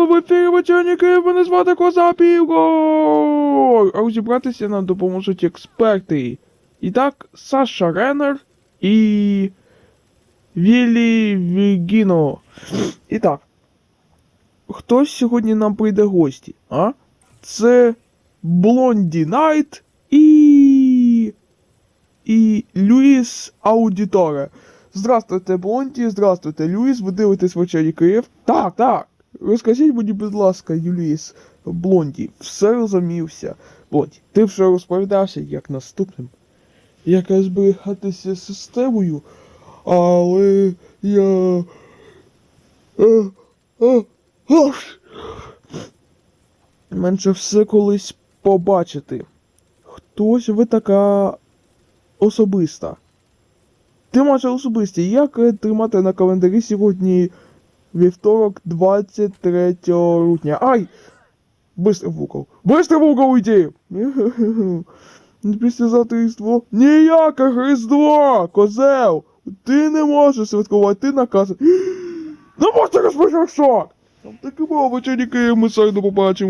ранку в ефірі мене звати Коза Півго! А розібратися нам допоможуть експерти. І так, Саша Реннер і Віллі Вігіно. І так. Хто сьогодні нам прийде гості, а? Це Блонді Найт і. і Люїс Аудіторе. Здравствуйте, Блонді, здравствуйте, Люїс, ви дивитесь вечері Київ? Так, так. Розкажіть мені, будь ласка, Юліс, Блонді, все розумівся. Блонді, ти вже розповідався як наступним. Як зберігатися з системою, але я. Е, е, е, Менше все колись побачити. Хтось ви така особиста. Ти майже особисті. Як тримати на календарі сьогодні вівторок 23 грудня? Ай! Быстро в угол. Быстро в угол йди! Післязавтра Різдво. Ніяке Різдво! Козел! Ти не можеш святкувати, ти наказаний. Ну можете розпочав шок! Там таке мова вечірники, ми сьогодні побачимось.